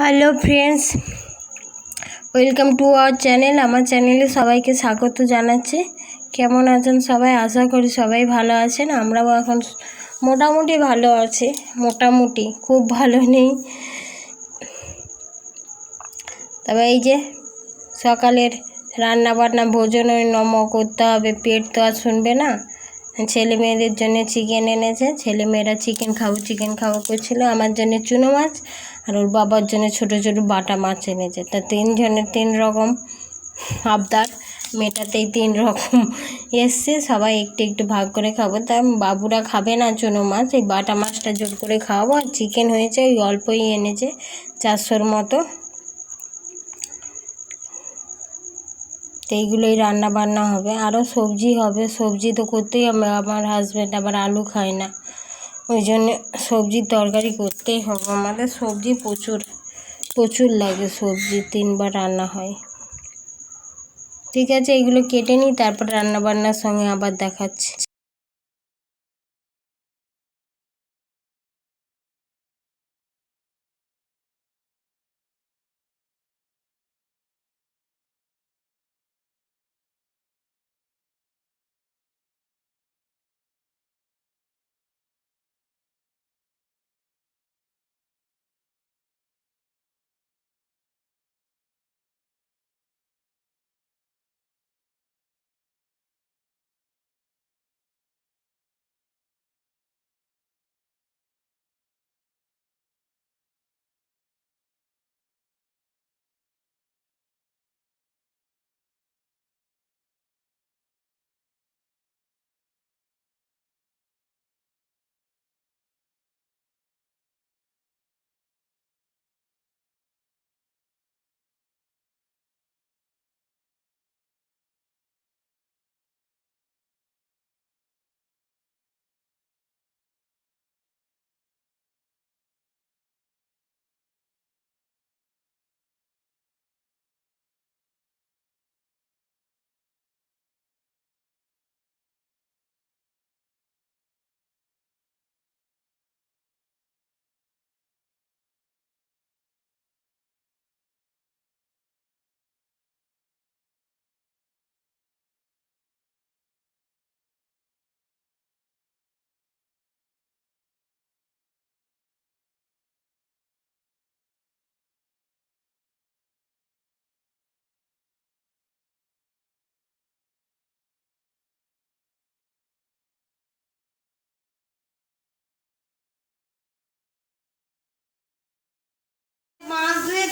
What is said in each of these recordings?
Hello friends welcome to our channel আমার চ্যানেলে সবাইকে স্বাগত জানাচ্ছি। কেমন আছেন সবাই? আশা করি সবাই ভালো আছেন। আমরাও এখন মোটামুটি ভালো আছি। মোটামুটি, খুব ভালো নেই। তবে এই যে সকালের রান্না বান্না ভোজন ওই নম করতে হবে, পেট তো আর শুনবে না। ছেলে মেয়েদের জন্য চিকেন এনেছে। ছেলে মেয়েরা চিকেন খাব চিকেন খাব করছিল। আমার জন্য চুনো মাছ আর ওর বাবার জন্য ছোট ছোট বাটা মাছ এনেছে। তা তিনজনের তিন রকম আবদার। মেয়েটাতেই তিন রকম এসছে। সবাই একটু একটু ভাগ করে খাব। তা বাবুরা খাবে না চুনো মাছ। এই বাটা মাছটা জোর করে খাওয়াবো। আর চিকেন হয়েছে, ওই অল্পই এনেছে, চারশোর মতো। তো এইগুলোই রান্না বান্না হবে। আরও সবজি হবে। সবজি তো করতেই আমার হাজব্যান্ড আবার আলু খায় না। ওই জন্যে সবজির তরকারি করতেই হবে। আমাদের সবজি প্রচুর প্রচুর লাগে সবজি। তিনবার রান্না হয়। ঠিক আছে, এগুলো কেটে নিই, তারপর রান্নাবান্নার সঙ্গে আবার দেখাচ্ছি।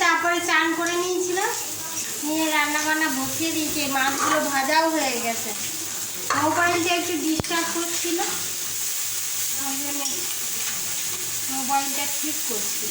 তারপরে চান করে নিয়েছিলাম। নিয়ে রান্না বান্না বসিয়ে দিয়েছি মাছগুলো ভাজাও হয়ে গেছে। মোবাইলটা একটু ডিস্টার্ব করছিল। মোবাইলটা ঠিক করছি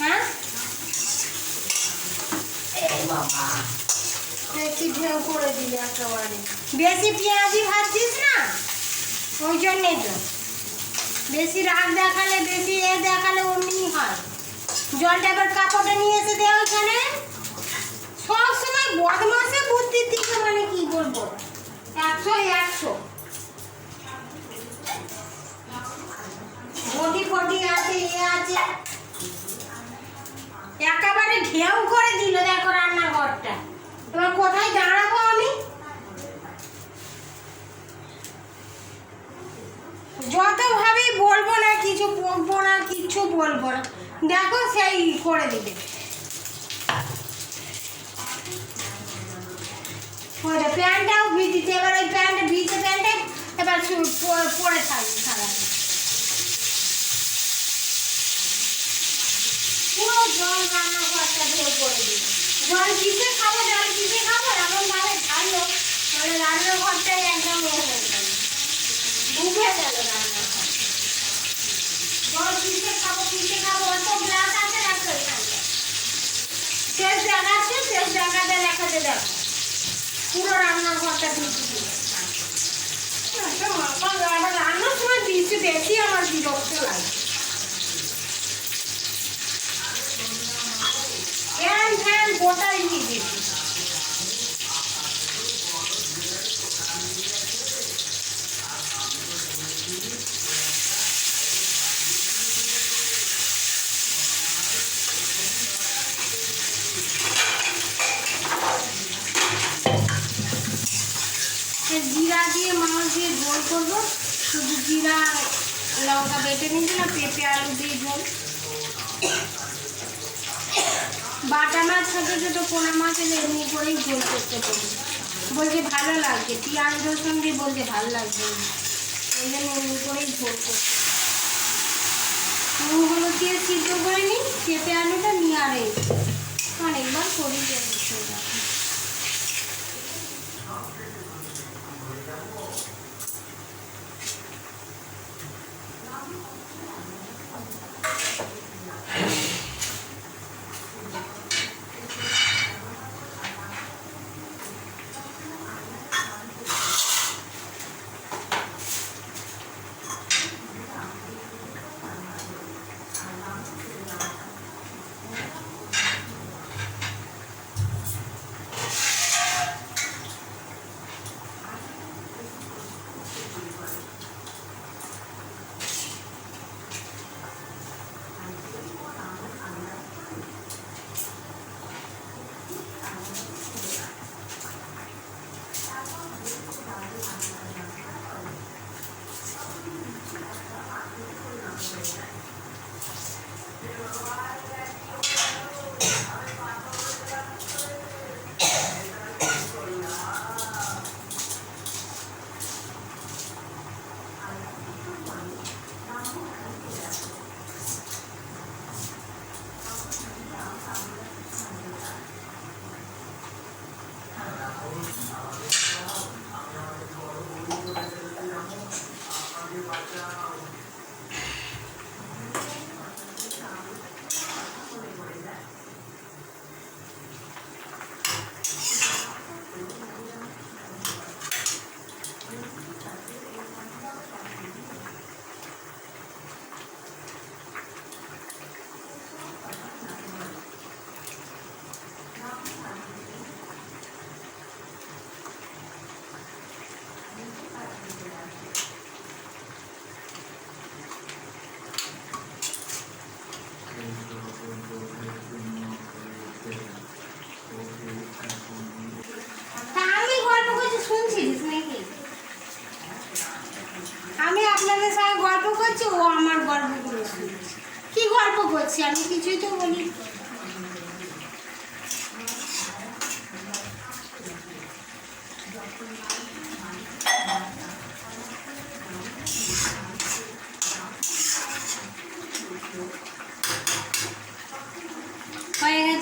হ্যাঁ বেশি ঢেউ করে দিলে একেবারে বেশি পেঁয়াজি ভাজছিস না ওই জন্যেই তো। বেশি রাগ দেখালে, বেশি এ দেখালে অমনি হয়। জলটা এবার কাপড়টা নিয়ে এসে দেওয়া ওইখানে সব সময় বদমাসে বুদ্ধির দিকে মানে কি বলব? একশো একশো। বডি ফডি আছে ইয়ে আছে। একেবারে ঢেউ করে দিল দেখো রান্নাঘরটা। এবার কোথায় দাঁড়াবো আমি? যত ভাবেই বলব না, কিছু বলব না কিছু বলব না, দেখো সেই করে দিবে। প্যান্টটাও ভিজিছে এবার ওই প্যান্ট ভিজে প্যান্টে এবার পরে থাকবে সারা পুরো জল রান্নাঘরটা ঢেউ করে দিল জল কিসে খাব, জল কিসে খাব? এমন ভাবে ঢাললো মানে রান্নাঘরটাই একদম হয়ে এখানটা জায়গা আছে শেষ জায়গাটা দেখাতে দেখ পুরো রান্নাঘরটা মাপা রান্নার সময় বেশি বেশি আমার বিরক্ত লাগে ফ্যান ফ্যান গোটাই দিয়ে দিয়েছি সে জিরা দিয়ে মাছ দিয়ে ঝোল করব শুধু লঙ্কা বেটে নিয়েছিলাম, পেঁপে, আলু দিয়ে বাটা মাছ ছোটো ছোটো পোনা মাছ এলে এমনি করেই ঝোল করতে পারি। বলছে ভালো লাগছে পেঁয়াজ রসুন দিয়ে বলছে ভালো লাগছে ওই জন্য এমনি করেই ঝোল করতে নুন, হলুদ দিয়ে সিদ্ধ করে নিই, পেঁপে, আলুটা নিয়ে আর এই। অনেকবার করি যে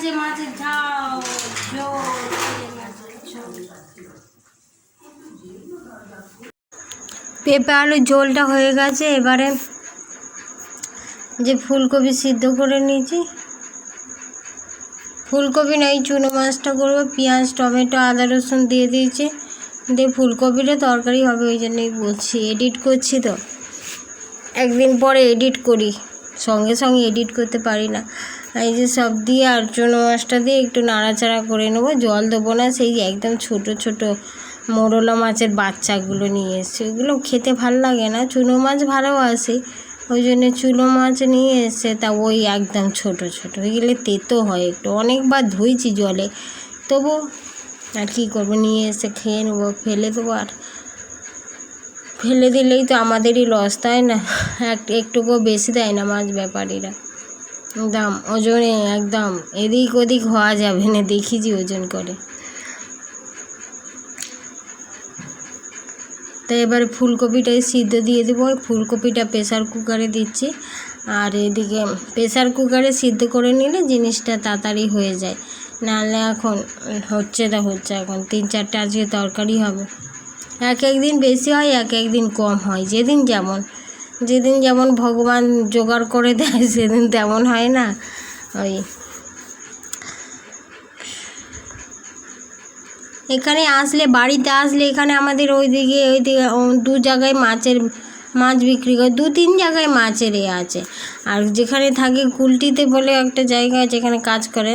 চিংড়ি মাছের ঝোল পেঁপে আলুর ঝোলটা হয়ে গেছে, এবারে যে ফুলকপি সিদ্ধ করে নিয়েছি। ফুলকপি নয় চুনো মাছটা করব, পেঁয়াজ, টমেটো, আদা, রসুন দিয়ে দিয়েছি। দিয়ে ফুলকপিটা তরকারি হবে, ওই জন্যই বলছি, এডিট করছি তো। একদিন পরে এডিট করি, সঙ্গে সঙ্গে এডিট করতে পারি না। এই যে সব দিয়ে আর চুনো মাছটা দিয়ে একটু নাড়াচাড়া করে নেব। জল দেবো না, সেই একদম ছোট ছোট মোরলা মাছের বাচ্চাগুলো নিয়ে এসছে। ওগুলো খেতে ভালো লাগে না, চুনো মাছ ভালোবাসি ওই জন্য চুনো মাছ নিয়ে এসছে, তা ওই একদম ছোট ছোট। ওইগুলো তেতো হয় একটু। অনেকবার ধুইছি জলে। তবু আর কী করব, নিয়ে এসে খেয়ে নেব, ফেলে দেবো আর। ফেলে দিলেই তো আমাদেরই লস তাই না? এক, একটুকুও বেশি দেয় না মাছ ব্যাপারীরা। একদম, ওজনে, একদম। এদিক ওদিক হওয়া যাবে না দেখিছি ওজন করে। তো এবারে ফুলকপিটাই সিদ্ধ দিয়ে দেবো ফুলকপিটা প্রেশার কুকারে দিচ্ছি। আর এদিকে প্রেশার কুকারে সিদ্ধ করে নিলে জিনিসটা তাড়াতাড়ি হয়ে যায়। নাহলে এখন হচ্ছে তা হচ্ছে এখন। তিন চারটে আজকে তরকারি হবে। এক একদিন বেশি হয়, এক একদিন কম হয়, যেদিন যেমন। যেদিন যেমন ভগবান জোগাড় করে দেয়, সেদিন তেমন হয় না। ওই এখানে আসলে, বাড়িতে আসলে এখানে আমাদের ওইদিকে ওইদিকে দু জায়গায় মাছের, মাছ বিক্রি করে, দু তিন জায়গায় মাছের এ আছে। আর যেখানে থাকে কুলটিতে বলে একটা জায়গা আছে এখানে কাজ করে।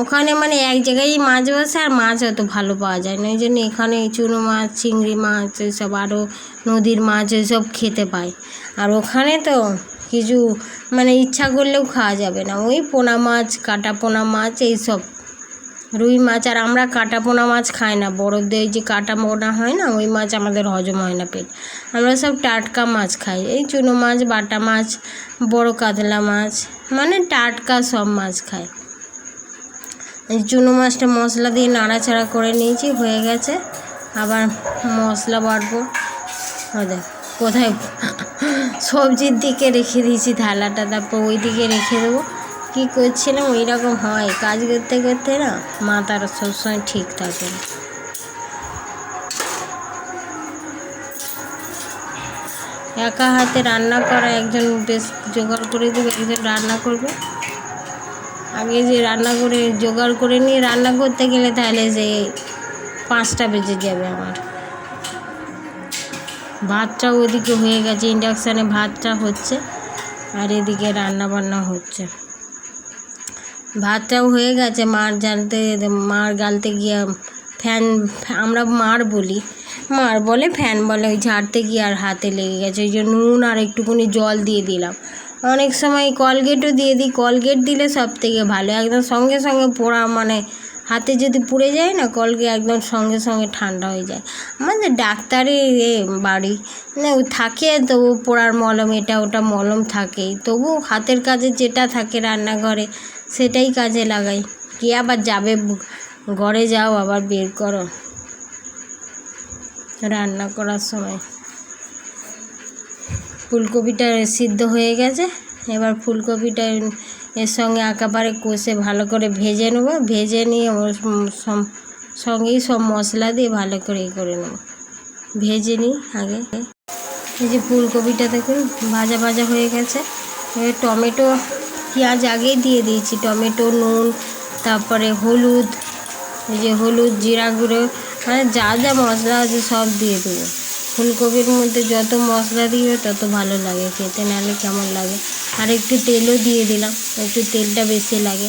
ওখানে মানে এক জায়গায় মাছ বসে আর মাছ অত ভালো পাওয়া যায় না। ওই জন্য এখানে চুনো মাছ, চিংড়ি মাছ এইসব আরও নদীর মাছ ওইসব খেতে পাই আর ওখানে তো কিছু মানে ইচ্ছা করলেও খাওয়া যাবে না। ওই পোনা মাছ, কাটা পোনা মাছ এইসব, রুই মাছ। আর আমরা কাটা পোনা মাছ খাই না। বড়দের যে কাটা পোনা হয় না, ওই মাছ আমাদের হজম হয় না পেট। আমরা সব টাটকা মাছ খাই। এই চুনো মাছ, বাটা মাছ, বড় কাতলা মাছ মানে টাটকা সব মাছ এই চুনো মাছটা মশলা দিয়ে নাড়াচাড়া করে নিয়েছি, হয়ে গেছে। আবার মশলা বাটবো। দেখ, কোথায় সবজির দিকে রেখে দিয়েছি থালাটা। তারপর ওই দিকে রেখে দেবো। কী করছিলাম ওই রকম হয়। কাজ করতে করতে না মাথাটা সবসময় ঠিক থাকে একা হাতে রান্না করা একজন বেশ জোগাড় করে দেবে, একজন রান্না করবে। আগে যে রান্না করে, জোগাড় করে নিয়ে রান্না করতে গেলে তাহলে যে পাঁচটা বেজে যাবে আমার। ভাতটা ওদিকে হয়ে গেছে ইন্ডাকশানে ভাতটা হচ্ছে আর এদিকে রান্না বান্না হচ্ছে। ভাতটাও হয়ে গেছে, মার জানতে, মার গালতে গিয়ে ফ্যান, আমরা মার বলি। মার বলে, ফ্যান বলে, ওই ঝাড়তে গিয়ে আর হাতে লেগে গেছে, ওই জন্য নুন আর একটুখানি জল দিয়ে দিলাম। অনেক সময় কলগেটও দিয়ে দিই। কলগেট দিলে সব থেকে ভালো। একদম সঙ্গে সঙ্গে পোড়া মানে হাতে যদি পুড়ে যায় না কলকে একদম সঙ্গে সঙ্গে ঠান্ডা হয়ে যায়। আমাদের ডাক্তারের এ বাড়ি মানে থাকে তবু পোড়ার মলম, এটা ওটা মলম থাকেই। তবু হাতের কাজে যেটা থাকে রান্নাঘরে, সেটাই কাজে লাগাই। কে আবার যাবে, ঘরে যাও, আবার বের করো। রান্না করার সময়। ফুলকপিটা সিদ্ধ হয়ে গেছে। এবার ফুলকপিটা এর সঙ্গে একেবারে কষে ভালো করে ভেজে নেব। ভেজে নিয়ে ওর সঙ্গেই সব মশলা দিয়ে ভালো করে ই করে নেব। ভেজে নিই আগে। এই যে ফুলকপিটা দেখুন, ভাজা ভাজা হয়ে গেছে। এবার টমেটো, পেঁয়াজ আগেই দিয়ে দিয়েছি। টমেটো, নুন, তারপরে হলুদ, এই যে হলুদ, জিরা গুঁড়ো মানে যা যা মশলা আছে সব দিয়ে দেবো। ফুলকপির মধ্যে যত মশলা দিবে, তত ভালো লাগে খেতে, নাহলে কেমন লাগে? আর একটু তেলও দিয়ে দিলাম একটু তেলটা বেশি লাগে।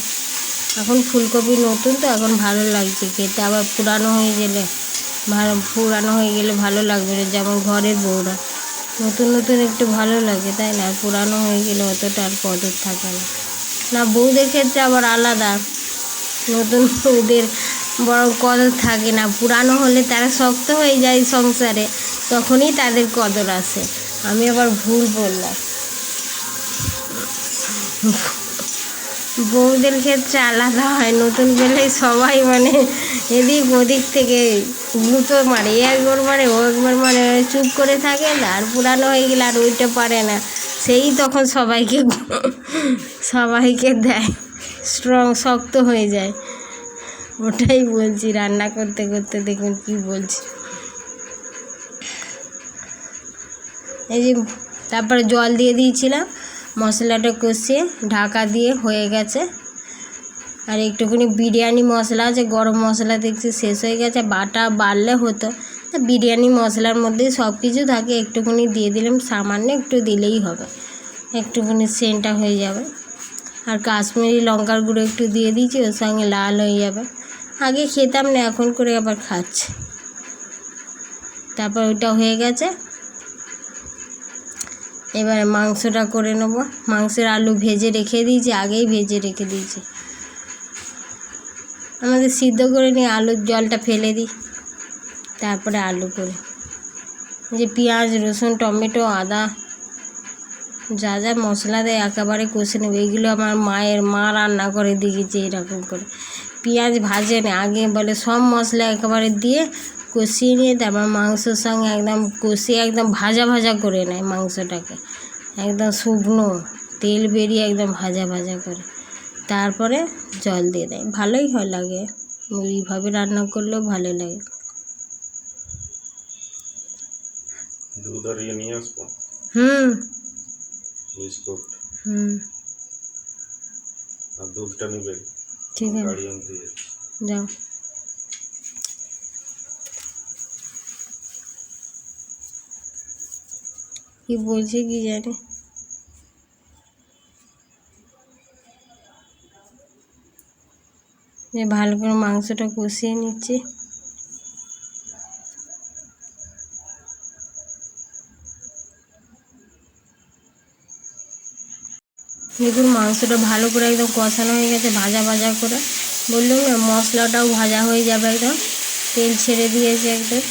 এখন ফুলকপি নতুন তো, এখন ভালো লাগছে খেতে, আবার পুরানো হয়ে গেলে, ভালো, পুরানো হয়ে গেলে ভালো লাগবে না, যেমন ঘরের বউরা। নতুন নতুন একটু ভালো লাগে, তাই না? পুরানো হয়ে গেলে অতটা আর কদর থাকে না। না, বউদের ক্ষেত্রে আবার আলাদা। নতুন বউদের বড় কদর থাকে না, পুরানো হলে তারা শক্ত হয়ে যায় সংসারে। তখনই তাদের কদর আসে আমি আবার ভুল বললাম। বউদের ক্ষেত্রে আলাদা হয়, নতুন গেলে সবাই মানে এদিক ওদিক থেকে গুঁতো মারে একবার মারে, ও একবার মারে, চুপ করে থাকে না, আর পুরানো হয়ে গেলে আর ওইটা পারে না। সেই তখন সবাইকে সবাইকে দেয় স্ট্রং শক্ত হয়ে যায়। ওটাই বলছি, রান্না করতে করতে দেখুন কি বলছি। এই যে তারপরে জল দিয়ে দিয়েছিলাম, মশলাটা কষিয়ে ঢাকা দিয়ে হয়ে গেছে। আর একটুখানি বিরিয়ানি মশলা আছে, গরম মশলা দেখছি শেষ হয়ে গেছে, বাটা বাড়লে হতো। বিরিয়ানি মশলার মধ্যেই সব কিছু থাকে, একটুখানি দিয়ে দিলাম, সামান্য একটু দিলেই হবে। একটুখানি সেন্টটা হয়ে যাবে। আর কাশ্মীরি লঙ্কার গুঁড়ো একটু দিয়ে দিয়েছি, ওর সঙ্গে লাল হয়ে যাবে। আগে খেতাম না, এখন করে আবার খাচ্ছি। তারপর ওইটা হয়ে গেছে। এবারে মাংসটা করে নেব। মাংসের আলু ভেজে রেখে দিয়েছি, আগেই ভেজে রেখে দিয়েছি। আমাদের সিদ্ধ করে নিয়ে আলুর জলটা ফেলে দিই, তারপরে আলু করে। যে পেঁয়াজ, রসুন, টমেটো, আদা, যা যা মশলা দেয় একেবারে কষে নেবে। এইগুলো আমার মায়ের মা রান্না করে দিয়েছে এরকম করে। পেঁয়াজ ভাজে না, আগে বলে সব মশলা একেবারে দিয়ে কষিয়ে নিয়ে তারপর মাংসের সঙ্গে একদম কষিয়ে একদম ভাজা ভাজা করে নেয় মাংসটাকে। একদম শুকনো তেল বেরিয়ে একদম ভাজা ভাজা করে। তারপরে জল দিয়ে দেয়। ভালোই হয় লাগে। ওইভাবে রান্না করলেও ভালো লাগে। দুধ আর ইয়ে নিয়ে আসব? হুম। বিস্কুট? হুম। আর দুধটা নিবে? ঠিক আছে। যাও। কি বলছে কি জানি? যে ভালো করে মাংসটা কষিয়ে নিচ্ছি। দেখুন মাংসটা ভালো করে একদম কষানো হয়ে গেছে, ভাজা ভাজা করে। বললাম না, মশলাটাও ভাজা হয়ে যাবে একদম। তেল ছেড়ে দিয়েছে একদম।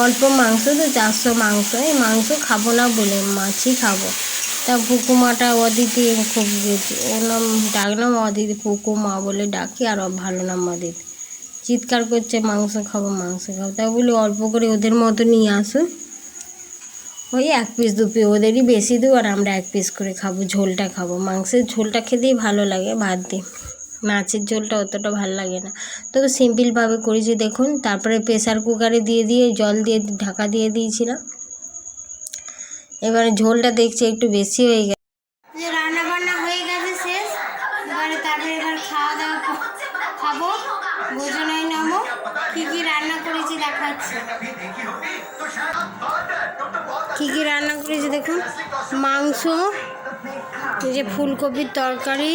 অল্প মাংস, তো চারশো মাংস। এই মাংস খাব না বলে মাছই খাব। তা পুকুমাটা অদিতি খুব ওর নাম ডাক নাম অদিতি পুকুমা বলে ডাকি, আর ভালো নাম অদিতি চিৎকার করছে, মাংস খাব মাংস খাব। তা বলি অল্প করে ওদের মতো নিয়ে আসুন ওই এক পিস দু পিস ওদেরই বেশি দেবো, আর আমরা এক পিস করে খাব, ঝোলটা খাব। মাংসের ঝোলটা খেতেই ভালো লাগে ভাত দিয়ে মাছের ঝোলটা অতটা ভালো লাগে না। তবে সিম্পলভাবে করেছি দেখুন, তারপরে প্রেসার কুকারে দিয়ে দিয়ে জল দিয়ে, ঢাকা দিয়ে দিয়েছিলাম। এবারে ঝোলটা দেখছি একটু বেশি হয়ে গেছে। ভোজনায় নামো, কী কী রান্না করেছি কী কী রান্না করেছি দেখুন, মাংস, এই যে ফুলকপির তরকারি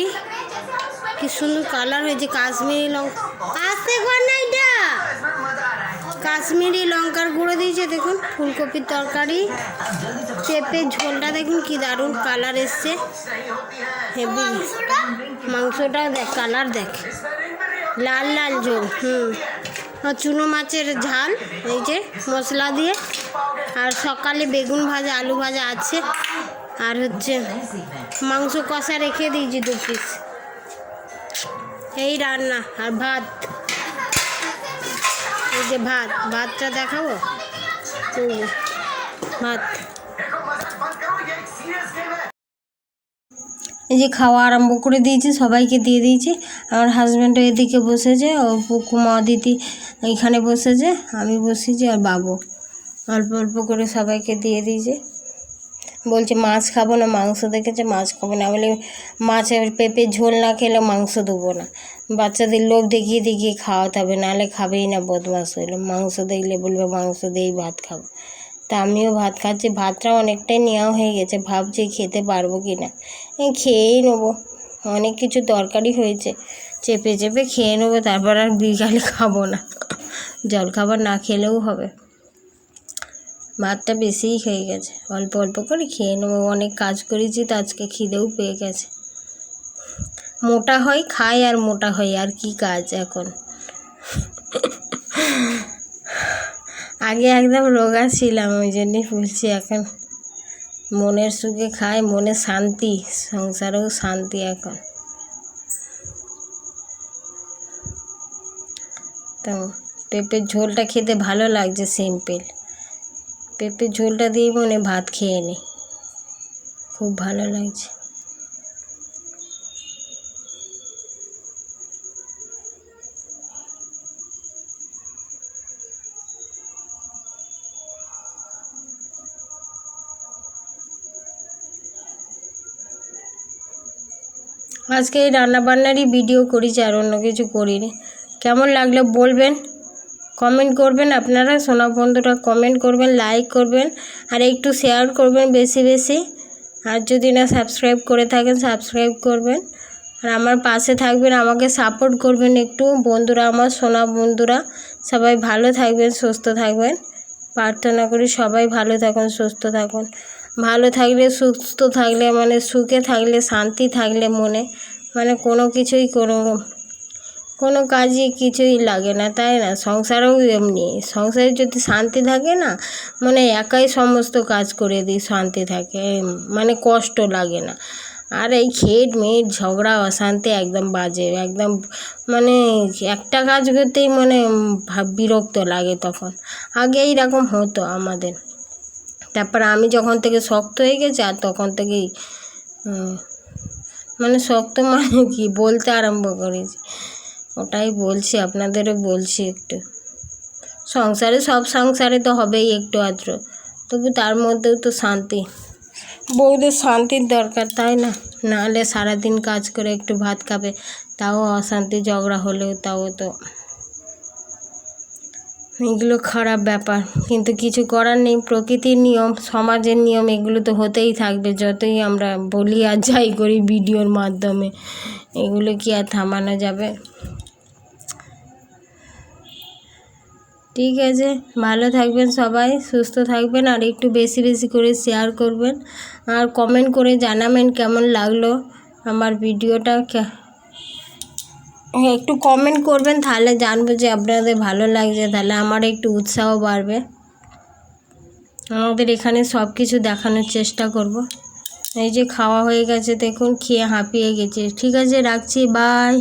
কি সুন্দর কালার হয়েছে, কাশ্মীরি লঙ্কা আসতে না এটা? কাশ্মীরি লঙ্কার গুঁড়ো দিয়েছে, দেখুন, ফুলকপির তরকারি। পেঁপের ঝোলটা দেখুন, কি দারুণ কালার এসছে। হেভি। মাংসটা দেখ কালার দেখ। লাল লাল ঝোল, হুম। চুনো মাছের ঝাল, এই যে মশলা দিয়ে। আর সকালে বেগুন ভাজা, আলু ভাজা আছে। আর হচ্ছে মাংস কষা রেখে দিয়েছি দু পিস এই রান্না আর ভাত। এই যে ভাত, ভাতটা দেখাবো? ভাত। এই যে খাওয়া আরম্ভ করে দিয়েছি, সবাইকে দিয়ে দিয়েছি। আমার হাজব্যান্ডও এদিকে বসেছে, ও পুকুমা দিদি এইখানে বসেছে, আমি বসেছি আর বাবু। অল্প অল্প করে সবাইকে দিয়ে দিয়েছে। বলছে, মাছ খাব না, মাংস দেখেছে, মাছ খাব না। বলে, মাছের পেঁপের ঝোল না খেলে মাংস দেবো না। বাচ্চাদের লোভ দেখিয়ে দেখিয়ে খাওয়াতে হবে, নাহলে খাবেই না, বদমাস হইল। মাংস দেখলে বলবে, মাংস দিয়েই ভাত খাব। তা আমিও ভাত খাচ্ছি ভাতটা অনেকটাই নেওয়া হয়ে গেছে। ভাবছি খেতে পারব কি না খেয়েই নেব, অনেক কিছু তরকারি হয়েছে। চেপে চেপে খেয়ে নেব, তারপর আর বিকালে খাব না। জলখাবার না খেলেও হবে। ভাতটা বেশিই হয়ে গেছে। অল্প অল্প করে খেয়ে নেব। অনেক কাজ করেছি তো আজকে খিদেও পেয়ে গেছে। মোটা হয়, খায় আর মোটা হয়। আর কি কাজ এখন? আগে একদম রোগা ছিলাম, ওই জন্যই বলছি এখন মনের সুখে খায় মনে শান্তি, সংসারেও শান্তি এখন। তো পেঁপের ঝোলটা খেতে ভালো লাগছে, সিম্পল। পেঁপের ঝোলটা দিয়ে মনে ভাত খেয়ে নি। খুব ভালো লাগছে। আজকে এই রান্নাবান্নারই ভিডিও করেছি আর অন্য কিছু করিনি। কেমন লাগল বলবেন? কমেন্ট করবেন, আপনারা সোনা বন্ধুরা কমেন্ট করবেন লাইক করবেন, আর একটু শেয়ার করবেন বেশি বেশি। আর যদি না সাবস্ক্রাইব করে থাকেন সাবস্ক্রাইব করবেন। আর আমার পাশে থাকবেন, আমাকে সাপোর্ট করবেন একটু। বন্ধুরা আমার, সোনা বন্ধুরা, সবাই ভালো থাকবেন, সুস্থ থাকবেন। প্রার্থনা করি সবাই ভালো থাকুন, সুস্থ থাকুন। ভালো থাকলে সুস্থ থাকলে মানে সুখে থাকলে, শান্তি থাকলে মনে মানে কোনো কিছুই কোনো কোনো কাজই কিছুই লাগে না, তাই না? সংসারেও এমনি। সংসারে যদি শান্তি থাকে না মানে একাই সমস্ত কাজ করে দিই শান্তি থাকে মানে কষ্ট লাগে না। আর এই খেট মেট, ঝগড়া, অশান্তি একদম বাজে, একদম মানে একটা কাজ করতেই মানে বিরক্ত লাগে তখন। আগে এইরকম হতো আমাদের। তারপর আমি যখন থেকে শক্ত হয়ে গেছি, আর তখন থেকেই মানে শক্ত মানে কি বলতে আরম্ভ করেছি। ওটাই বলছি, আপনাদেরও বলছি একটু। সংসারে সব সংসারে তো হবেই একটু আধটু, তবু তার মধ্যেও তো শান্তি। বউদের শান্তির দরকার, তাই না? নাহলে সারাদিন কাজ করে একটু ভাত খাবে, তাও অশান্তি, ঝগড়া হলেও তাও তো। এগুলো খারাপ ব্যাপার, কিন্তু কিছু করার নেই। প্রকৃতির নিয়ম, সমাজের নিয়ম, এগুলো তো হতেই থাকবে। যতই আমরা বলি আর যাই করি ভিডিওর মাধ্যমে, এগুলো কি আর থামানো যাবে? ঠিক আছে, ভালো থাকবেন সবাই, সুস্থ থাকবেন আর একটু বেশি বেশি করে শেয়ার করবেন। আর কমেন্ট করে জানাবেন কেমন লাগল আমার ভিডিওটা। হ্যাঁ একটু কমেন্ট করবেন, তাহলে জানব যে আপনাদের ভালো লাগছে, তাহলে আমার একটু উৎসাহ বাড়বে। আমাদের এখানে সব কিছু দেখানোর চেষ্টা করব। এই যে খাওয়া হয়ে গেছে, দেখুন, খেয়ে হাঁপিয়ে গেছে। ঠিক আছে, রাখছি বাই